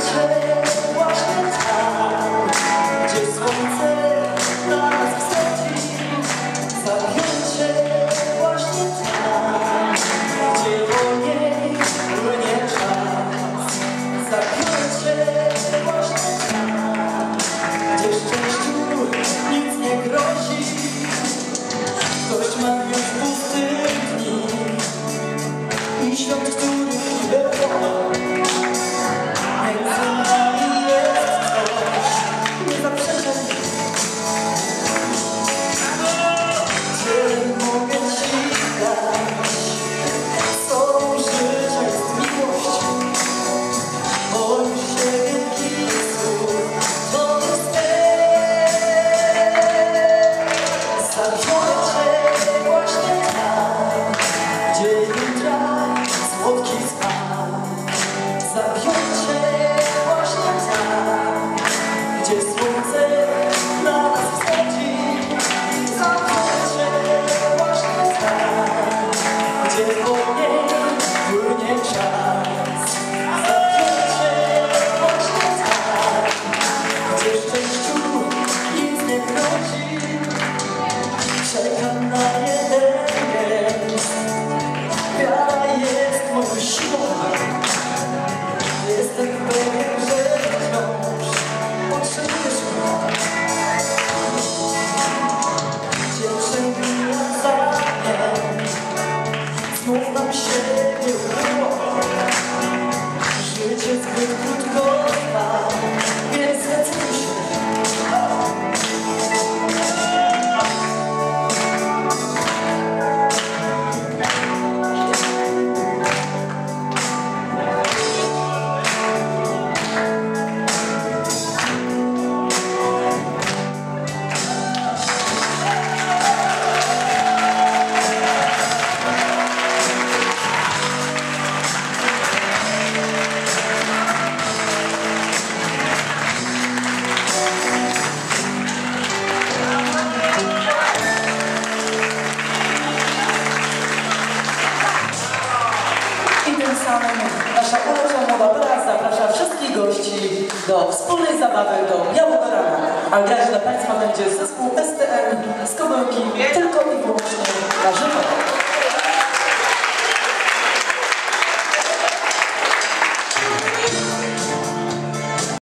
transfer do wspólnej zabawy do Białego Rana. A grać dla Państwa będzie zespół STM z Kobyłki tylko i wyłącznie na żywo.